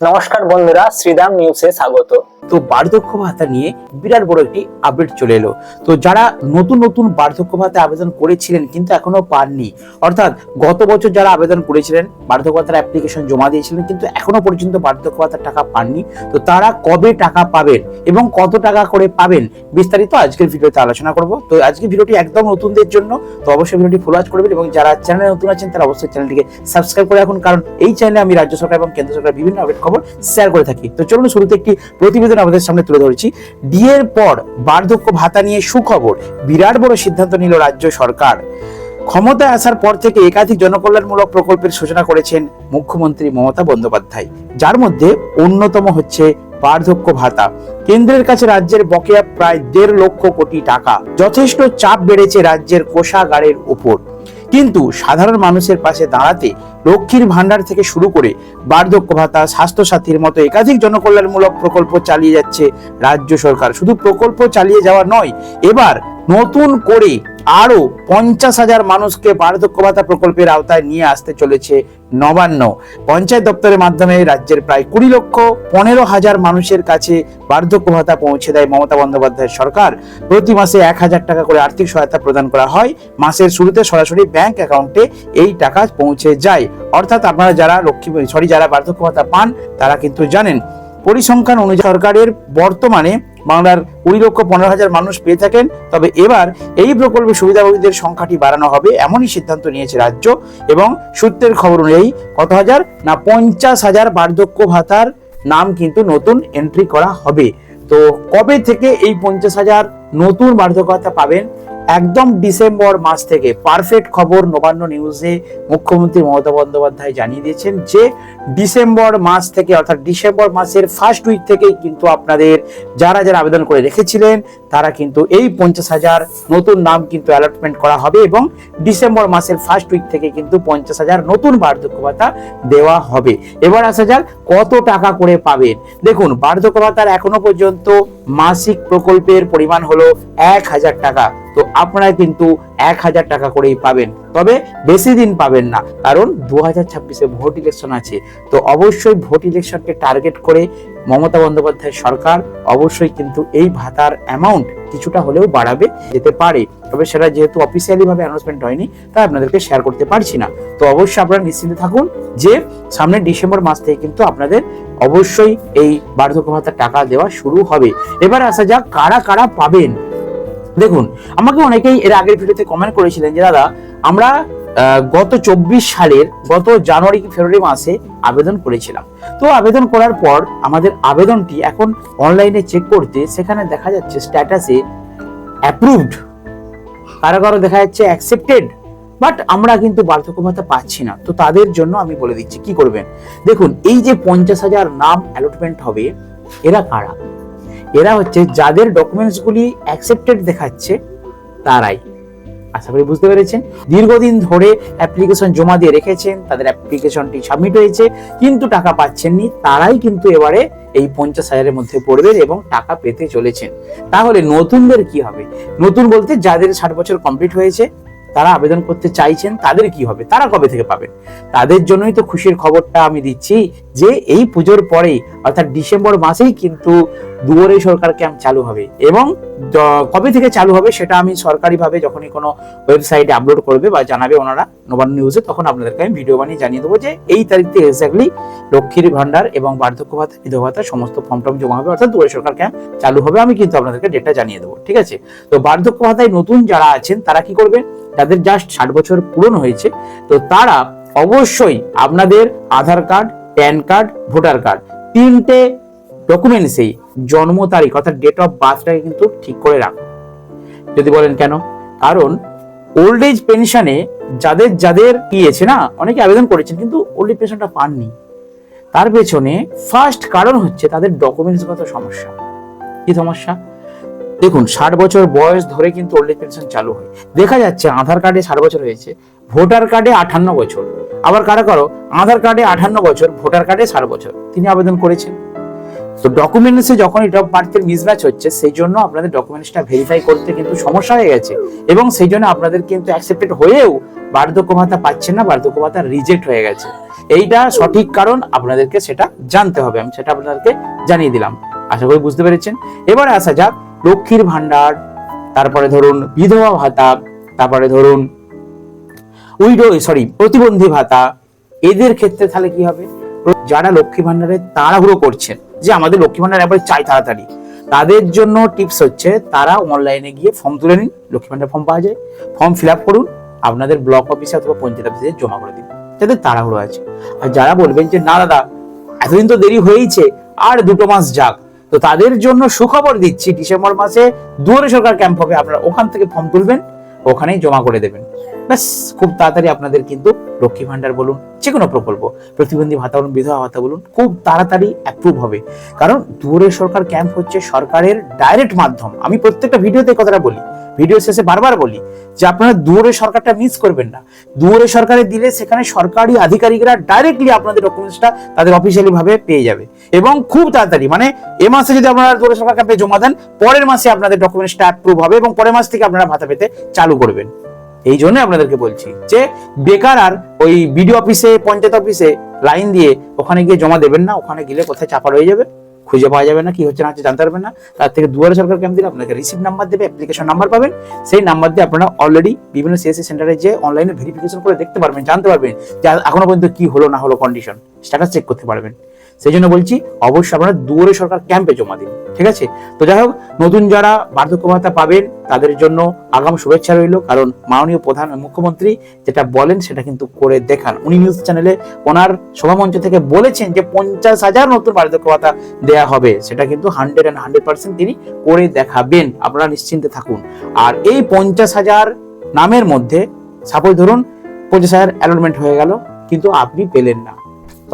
নমস্কার বন্ধুরা শ্রীদাম নিউজে স্বাগত। তো বার্ধক্য ভাতা নিয়ে বিরাট বড় একটি আপডেট চলে এলো। তো যারা নতুন নতুন বার্ধক্য ভাতা আবেদন করেছিলেন কিন্তু এখনও পাননি, অর্থাৎ গত বছর যারা আবেদন করেছিলেন, বার্ধক্য ভাতার অ্যাপ্লিকেশন জমা দিয়েছিলেন কিন্তু এখনও পর্যন্ত বার্ধক্য ভাতার টাকা পাননি। তো তারা কবে টাকা পাবেন এবং কত টাকা করে পাবেন বিস্তারিত আজকের ভিডিওতে আলোচনা করব। তো আজকের ভিডিওটি একদম নতুনদের জন্য, তো অবশ্যই ভিডিওটি ফলো করবেন এবং যারা চ্যানেলে নতুন আছেন তারা অবশ্যই চ্যানেলটিকে সাবস্ক্রাইব করে রাখুন, কারণ এই চ্যানেলে আমি রাজ্য সরকার এবং কেন্দ্র সরকার বিভিন্ন আপডেট খবর শেয়ার করে থাকি। তো চলুন শুরুতে একটি প্রতিবেদন আমাদের সামনে তুলে ধরেছি। ডিএর পর বার্ধক্য ভাতা নিয়ে সুখবর, বিরাট বড় সিদ্ধান্ত নিল রাজ্য সরকার। ক্ষমতায় আসার পর থেকে একাধিক জনকল্যাণমূলক প্রকল্পের সূচনা করেছেন মুখ্যমন্ত্রী মমতা বন্দ্যোপাধ্যায়। যার মধ্যে অন্যতম হচ্ছে বার্ধক্য ভাতা। কেন্দ্রের কাছে রাজ্যের বকেয়া প্রায় দেড় লক্ষ কোটি টাকা। যথেষ্ট চাপ বেড়েছে রাজ্যের কোষাগারের উপর কিন্তু সাধারণ মানুষের পাশে দাঁড়াতে লক্ষ্মীর ভাণ্ডার থেকে শুরু করে বার্ধক্য ভাতা, স্বাস্থ্যসাথীর মতো একাধিক জনকল্যাণমূলক প্রকল্প চালিয়ে যাচ্ছে রাজ্য সরকার। শুধু প্রকল্প চালিয়ে যাওয়া নয়, এবার নতুন করে আরও পঞ্চাশ হাজার মানুষকে বার্ধক্য ভাতা প্রকল্পের আওতায় নিয়ে আসতে চলেছে নবান্ন। পঞ্চায়েত দপ্তরের মাধ্যমে রাজ্যের প্রায় কুড়ি লক্ষ পনেরো হাজার মানুষের কাছে বার্ধক্য ভাতা পৌঁছে দেয় মমতা বন্দ্যোপাধ্যায়ের সরকার। প্রতি মাসে এক হাজার টাকা করে আর্থিক সহায়তা প্রদান করা হয়। মাসের শুরুতে সরাসরি ব্যাংক অ্যাকাউন্টে এই টাকা পৌঁছে যায়। অর্থাৎ আপনারা যারা লক্ষ্মী সরি, যারা বার্ধক্য ভাতা পান, তারা কিন্তু জানেন। পরিসংখ্যান অনুযায়ী সরকারের বর্তমানে বাংলার কুড়ি লক্ষ পনেরো হাজার মানুষ পেয়ে থাকেন। তবে এবার এই প্রকল্পে সুবিধাভোগীদের সংখ্যাটি বাড়ানো হবে এমনই সিদ্ধান্ত নিয়েছে রাজ্য এবং সূত্রের খবর অনুযায়ী কত হাজার না পঞ্চাশ হাজার বার্ধক্য ভাতার নাম কিন্তু নতুন এন্ট্রি করা হবে। তো কবে থেকে এই পঞ্চাশ হাজার নতুন বার্ধক্য ভাতা পাবেন? একদম ডিসেম্বর মাস থেকে। পারফেক্ট খবর নবান্ন নিউজে মুখ্যমন্ত্রী মমতা বন্দ্যোপাধ্যায় জানিয়ে দিয়েছেন যে ডিসেম্বর মাস থেকে, অর্থাৎ ডিসেম্বর মাসের ফার্স্ট উইক থেকেই কিন্তু আপনাদের যারা যারা আবেদন করে রেখেছিলেন, তারা কিন্তু এই পঞ্চাশ হাজার নতুন নাম কিন্তু অ্যালটমেন্ট করা হবে এবং ডিসেম্বর মাসের ফার্স্ট উইক থেকে কিন্তু পঞ্চাশ হাজার নতুন বার্ধক্য ভাতা দেওয়া হবে। এবার আসা যাক কত টাকা করে পাবেন। দেখুন বার্ধক্য ভাতার এখনও পর্যন্ত মাসিক প্রকল্পের পরিমাণ হলো এক হাজার টাকা। তো আপনারা কিন্তু এক হাজার টাকা করেই পাবেন। তবে বেশি দিন পাবেন না, কারণ দু হাজার ছাব্বিশে ভোট ইলেকশন আছে। তো অবশ্যই ভোট ইলেকশনকে টার্গেট করে মমতা বন্দ্যোপাধ্যায় সরকার অবশ্যই কিন্তু এই ভাতার অ্যামাউন্ট কিছুটা হলেও বাড়াবে, যেতে পারে। তবে সেটা যেহেতু অফিসিয়ালি ভাবে অ্যানাউন্সমেন্ট হয়নি, তাই আপনাদেরকে শেয়ার করতে পারছি না। তো অবশ্যই আপনারা নিশ্চিন্তে থাকুন যে সামনে ডিসেম্বর মাস থেকে কিন্তু আপনাদের অবশ্যই এই বার্ধক্য ভাতার টাকা দেওয়া শুরু হবে। এবার আসা যাক কারা কারা পাবেন। দেখুন, আমাকে অনেকেই এর আগের ভিডিওতে কমেন্ট করেছিলেন যে, দাদা, আমরা গত চব্বিশ সালের, গত জানুয়ারি কি ফেব্রুয়ারি মাসে আবেদন করেছিলাম। তো আবেদন করার পর আমাদের আবেদনটি এখন অনলাইনে চেক করতে সেখানে দেখা যাচ্ছে স্ট্যাটাসে অ্যাপ্রুভড কারও কারও দেখা যাচ্ছে অ্যাকসেপ্টেড বাট আমরা কিন্তু বার্ধক্য ভাতা পাচ্ছি না। তো তাদের জন্য আমি বলে দিচ্ছি, কি করবেন? দেখুন, এই যে পঞ্চাশ হাজার নাম অ্যালটমেন্ট হবে, এরা কারা? এরা হচ্ছে যাদের ডকুমেন্টসগুলি অ্যাকসেপ্টেড দেখাচ্ছে, তারাই। আশা করি বুঝতে পেরেছেন? দীর্ঘদিন ধরে অ্যাপ্লিকেশন জমা দিয়ে রেখেছেন, তাদের অ্যাপ্লিকেশনটি সাবমিট হয়েছে, কিন্তু টাকা পাচ্ছেননি, তারাই কিন্তু এবারে এই পঞ্চাশ হাজারের মধ্যে পড়বেন এবং টাকা পেতে চলেছেন। তাহলে নতুনদের কি হবে? নতুন বলতে যাদের ষাট বছর কমপ্লিট হয়েছে তারা আবেদন করতে চাইছেন, তাদের কি হবে? তারা কবে থেকে পাবেন তাদের জন্যই তো খুশির খবরটা আমি দিচ্ছি যে এই পুজোর পরে অর্থাৎ ডিসেম্বর মাসেই কিন্তু দুয়ারে সরকার ক্যাম্প চালু হবে। এবং কবে থেকে চালু হবে সেটা আমি সরকারিভাবে যখনই কোনো ওয়েবসাইটে আপলোড করবে বা জানাবে ওনারা নবান্ন নিউজে, তখন আপনাদেরকে আমি ভিডিও বানিয়ে জানিয়ে দেবো যে এই তারিখ থেকে এক্স্যাক্টলি লক্ষ্মীর ভান্ডার এবং বার্ধক্য ভাতা বিধবা ভাতা সমস্ত ফর্ম টর্ম জমা হবে, অর্থাৎ দুয়ারে সরকার ক্যাম্প চালু হবে। আমি কিন্তু আপনাদেরকে ডেটটা জানিয়ে দেবো, ঠিক আছে? তো বার্ধক্য ভাতায় নতুন যারা আছেন, তারা কি করবেন যাদের জাস্ট ষাট বছর পূরণ হয়েছে, তো তারা অবশ্যই আপনাদের Aadhaar card PAN card voter card তিনটে ডকুমেন্টসেই জন্ম তারিখ অর্থাৎ ডেট অফ বার্থটাকে কিন্তু ঠিক করে রাখুন। যদি বলেন কেন? কারণ ওল্ড এজ পেনশনে যাদের যাদের গিয়েছে না, অনেকে আবেদন করেছেন কিন্তু ওল্ড এজ পেনশনটা পাননি। তার পেছনে ফার্স্ট কারণ হচ্ছে তাদের ডকুমেন্টসগত সমস্যা। কি সমস্যা? দেখুন, ষাট বছর বয়স ধরে কিন্তু ওল্ড এজ পেনশন চালু হয়। দেখা যাচ্ছে, আধার কার্ডে ষাট বছর হয়েছে ভোটার কার্ডে আঠান্ন বছর। আবার কারা কারও? আধার কার্ডে আঠান্ন বছর ভোটার কার্ডে ষাট বছর। তিনি আবেদন করেছেন। তো ডকুমেন্টসে যখন এটা বার্থের মিসম্যাচ হচ্ছে, সেই জন্য আপনাদের ডকুমেন্টসটা ভেরিফাই করতে কিন্তু সমস্যা হয়ে গেছে। এবং সেই জন্য আপনাদের কিন্তু অ্যাকসেপ্টেড হয়েও বার্ধক্য ভাতা পাচ্ছেন না, বার্ধক্য ভাতা রিজেক্ট হয়ে গেছে। এইটা সঠিক কারণ আপনাদেরকে সেটা জানতে হবে। আমি সেটা আপনাদেরকে জানিয়ে দিলাম। আশা করি বুঝতে পেরেছেন। এবারে আসা যাক লক্ষ্মীর ভান্ডার তারপরে ধরুন বিধবা ভাতা, তারপরে ধরুন উইডো সরি প্রতিবন্ধী ভাতা, এদের ক্ষেত্রে তাহলে কি হবে? যারা লক্ষ্মী ভান্ডারে তাড়াহুড়ো করছেন, যে আমাদের লক্ষ্মী ভান্ডার একবারে চাই তাড়াতাড়ি, তাদের জন্য টিপস হচ্ছে তারা অনলাইনে গিয়ে ফর্ম তুলে নিন, লক্ষ্মী ভান্ডার ফর্ম পাওয়া যায় ফর্ম ফিল আপ করুন, আপনাদের ব্লক অফিসে অথবা পঞ্চায়েত অফিসে জমা করে দিন যাদের তাড়াহুড়ো আছে। আর যারা বলবেন যে, না দাদা, এতদিন তো দেরি হয়েইছে, আর দুটো মাস যাক। তো তাদের জন্য সুখবর দিচ্ছি, ডিসেম্বর মাসে দুয়ারে সরকার ক্যাম্প হবে। আপনারা ওখান থেকে ফর্ম তুলবেন, ওখানেই জমা করে দেবেন। ব্যাস, খুব তাড়াতাড়ি আপনাদের কিন্তু লক্ষ্মী ভান্ডার বলুন যে কোনো প্রকল্প, প্রতিবন্ধী ভাতা বলুন বিধবা ভাতা বলুন, খুব তাড়াতাড়ি অ্যাপ্রুভ হবে। কারণ দুয়ারে সরকার ক্যাম্প হচ্ছে সরকারের ডাইরেক্ট মাধ্যম। আমি প্রত্যেকটা ভিডিওতে কথাটা বলি ভিডিও শেষে বারবার বলি যে আপনারা দুয়ারে সরকারটা মিস করবেন না। দুয়ারে সরকারে দিলে সেখানে সরকারি আধিকারিকরা ডাইরেক্টলি আপনাদের ডকুমেন্টসটা তাদের অফিসিয়ালি ভাবে পেয়ে যাবে। এবং খুব তাড়াতাড়ি মানে এ মাসে যদি আপনারা দুয়ারে সরকার ক্যাম্পে জমা দেন, পরের মাসে আপনাদের ডকুমেন্টসটা অ্যাপ্রুভ হবে এবং পরের মাস থেকে আপনারা ভাতা পেতে চালু করবেন। এই জন্য আপনাদেরকে বলছি যে বেকার আর ওই বিডিও অফিসে, পঞ্চায়েত অফিসে লাইন দিয়ে ওখানে গিয়ে জমা দেবেন না, ওখানে গেলে কোথায় চাপা রয়ে যাবে? খুঁজে পাওয়া যাবে না, কি হচ্ছে না হচ্ছে জানতে পারবেন না। তার থেকে দুয়ারে সরকার ক্যাম্প দিলে আপনাকে রিসিভ নাম্বার দেবে অ্যাপ্লিকেশন নাম্বার পাবেন। সেই নাম্বার দিয়ে আপনারা অলরেডি বিভিন্ন সিএসসি সেন্টারে যে অনলাইনে ভেরিফিকেশন করে দেখতে পারবেন, জানতে পারবেন যে এখনও পর্যন্ত কি হলো না হলো কন্ডিশন স্ট্যাটাস চেক করতে পারবেন। সেই জন্য বলছি অবশ্যই আপনারা দুয়ারে সরকার ক্যাম্পে জমা দিন, ঠিক আছে? তো যাই হোক, নতুন যারা বার্ধক্য ভাতা পাবেন, তাদের জন্য আগাম শুভেচ্ছা রইল, কারণ মাননীয় প্রধান মুখ্যমন্ত্রী যেটা বলেন সেটা কিন্তু করে দেখান। উনি নিউজ চ্যানেলে ওনার সভামঞ্চ থেকে বলেছেন যে পঞ্চাশ হাজার নতুন বার্ধক্য ভাতা দেয়া হবে, সেটা কিন্তু হান্ড্রেড অ্যান্ড হান্ড্রেড পার্সেন্ট তিনি করে দেখাবেন, আপনারা নিশ্চিন্তে থাকুন। আর এই পঞ্চাশ হাজার নামের মধ্যে সাপোজ ধরুন, পঞ্চাশ হাজার অ্যালটমেন্ট হয়ে গেল, কিন্তু আপনি পেলেন না,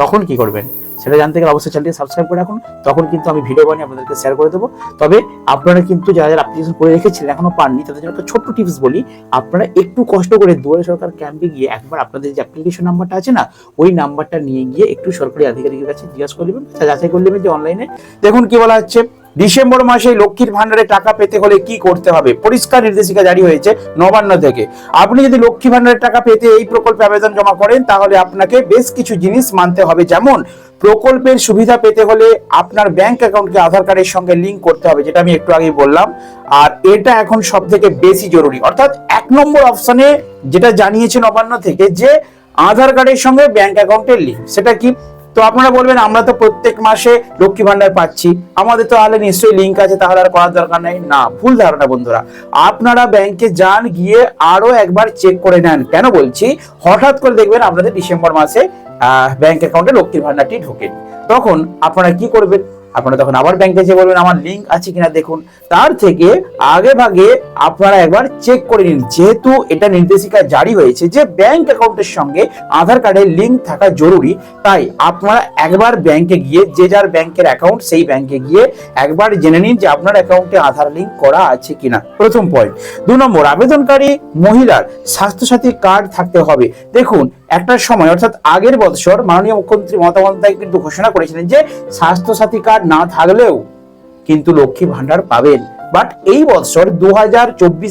তখন কি করবেন? সেটা জানতে গেলে অবশ্যই চ্যানেলটি সাবস্ক্রাইব করে রাখুন। তখন কিন্তু আমি ভিডিও বানিয়ে আপনাদেরকে শেয়ার করে দেবো। তবে আপনারা কিন্তু যারা যারা অ্যাপ্লিকেশন করে রেখেছিলেন, এখনও পাননি, তাদের জন্য একটা ছোট্ট টিপস বলি। আপনারা একটু কষ্ট করে দুয়ারে সরকার ক্যাম্পে গিয়ে একবার আপনাদের যে অ্যাপ্লিকেশন নাম্বারটা আছে না, ওই নাম্বারটা নিয়ে গিয়ে একটু সরকারি আধিকারিকের কাছে জিজ্ঞাসা করে নেবেন। যাচাই করে নেবেন যে অনলাইনে দেখুন কি বলা হচ্ছে, ডিসেম্বর মাসে লক্ষ্মীর ভান্ডারে টাকা পেতে হলে কি করতে হবে? পরিষ্কার নির্দেশিকা জারি হয়েছে নবান্ন থেকে। আপনি যদি লক্ষ্মী ভান্ডারের টাকা পেতে এই প্রকল্পে আবেদন জমা করেন, তাহলে আপনাকে বেশ কিছু জিনিস মানতে হবে। যেমন প্রকল্পের সুবিধা পেতে হলে আপনার ব্যাংক অ্যাকাউন্টকে আধার কার্ডের সঙ্গে লিঙ্ক করতে হবে, যেটা আমি একটু আগেই বললাম। আর এটা এখন সব থেকে বেশি জরুরি। অর্থাৎ এক নম্বর অপশনে যেটা জানিয়েছেন অপান্না থেকে যে, আধার কার্ডের সঙ্গে ব্যাংক অ্যাকাউন্টের লিঙ্ক সেটা কি? তো আপনারা বলবেন, আমরা তো প্রত্যেক মাসে লক্ষ্মী ভান্ডার পাচ্ছি। আমাদের তো তাহলে নিশ্চয়ই লিঙ্ক আছে, তাহলে আর করার দরকার নেই। না, ভুল ধারণা বন্ধুরা। আপনারা ব্যাংকে যান, গিয়ে আরও একবার চেক করে নেন। কেন বলছি? হঠাৎ করে দেখবেন আপনাদের ডিসেম্বর মাসে ব্যাংক অ্যাকাউন্টে লক্ষ্মীর ভান্ডারটি ঢোকেনি। তখন আপনারা কি করবেন? আপনারা তখন আবার ব্যাংকে যে বলবেন, আমার লিঙ্ক আছে কিনা দেখুন। তার থেকে আগে ভাগে আপনারা একবার চেক করে নিন। যেহেতু এটা নির্দেশিকা জারি হয়েছে যে ব্যাংক অ্যাকাউন্টের সঙ্গে আধার কার্ডের লিঙ্ক থাকা জরুরি, তাই আপনারা একবার ব্যাংকে গিয়ে, যে যার ব্যাংকের অ্যাকাউন্ট সেই ব্যাংকে গিয়ে একবার জেনে নিন যে আপনার অ্যাকাউন্টে আধার লিঙ্ক করা আছে কিনা। প্রথম পয়েন্ট দু নম্বর, আবেদনকারী মহিলার স্বাস্থ্যসাথী কার্ড থাকতে হবে। দেখুন একটা সময়, অর্থাৎ আগের বছর মাননীয় মুখ্যমন্ত্রী মমতা বন্দ্যোপাধ্যায় কিন্তু ঘোষণা করেছিলেন যে স্বাস্থ্যসাথী কার্ড না থাকলেও কিন্তু লক্ষ্মী ভান্ডার পাবেন। বাট এই বছর দু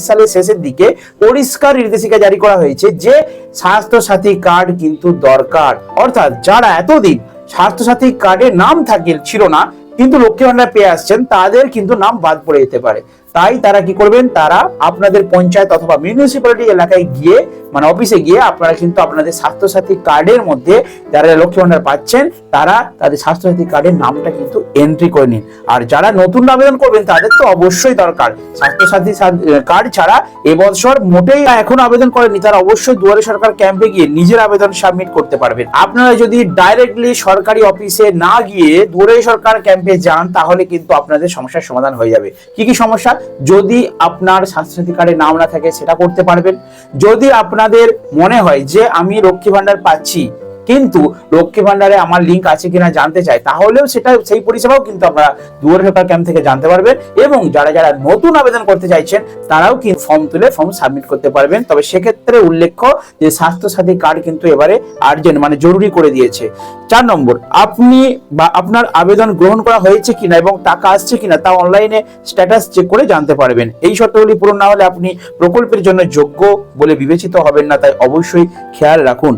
সালের শেষের দিকে পরিষ্কার নির্দেশিকা জারি করা হয়েছে যে স্বাস্থ্যসাথী কার্ড কিন্তু দরকার। অর্থাৎ যারা এতদিন স্বাস্থ্যসাথী কার্ডে নাম থাকে ছিল না, কিন্তু লক্ষ্মী ভান্ডার পেয়ে আসছেন, তাদের কিন্তু নাম বাদ পড়ে যেতে পারে। তাই তারা কি করবেন? তারা আপনাদের পঞ্চায়েত অথবা মিউনিসিপ্যালিটি এলাকায় গিয়ে মানে অফিসে গিয়ে আপনারা কিন্তু আপনাদের স্বাস্থ্যসাথী কার্ডের মধ্যে যারা লক্ষ্মী ভান্ডার পাচ্ছেন, তারা তাদের স্বাস্থ্যসাথী কার্ডের নামটা কিন্তু এন্ট্রি করে নিন। আর যারা নতুন আবেদন করবেন, তাদের তো অবশ্যই দরকার। স্বাস্থ্যসাথী কার্ড ছাড়া এবছর মোটেই এখন আবেদন করেনি তারা অবশ্যই দুয়ারে সরকার ক্যাম্পে গিয়ে নিজের আবেদন সাবমিট করতে পারবেন। আপনারা যদি ডাইরেক্টলি সরকারি অফিসে না গিয়ে দুয়ারে সরকার ক্যাম্পে যান, তাহলে কিন্তু আপনাদের সমস্যার সমাধান হয়ে যাবে। কি কি সমস্যা? যদি আপনার স্বাস্থ্যসাথী কার্ডে নাম না থাকে, সেটা করতে পারবেন। যদি আপনাদের মনে হয় যে আমি লক্ষ্মী ভাণ্ডার পাচ্ছি কিন্তু লক্ষ্মী ভান্ডারে আমার লিঙ্ক আছে কিনা জানতে চাই, তাহলেও সেটা, সেই পরিষেবাও কিন্তু আপনারা দুয়ারে সরকার ক্যাম্প থেকে জানতে পারবেন এবং যারা যারা নতুন আবেদন করতে চাইছেন, তারাও কিন্তু ফর্ম তুলে ফর্ম সাবমিট করতে পারবেন। তবে সেক্ষেত্রে উল্লেখ্য যে স্বাস্থ্যসাথী কার্ড কিন্তু এবারে আর্জেন্ট মানে জরুরি করে দিয়েছে। চার নম্বর, আপনি বা আপনার আবেদন গ্রহণ করা হয়েছে কিনা এবং টাকা আসছে কিনা তা অনলাইনে স্ট্যাটাস চেক করে জানতে পারবেন। এই শর্তগুলি পূরণ না হলে আপনি প্রকল্পের জন্য যোগ্য বলে বিবেচিত হবেন না, তাই অবশ্যই খেয়াল রাখুন।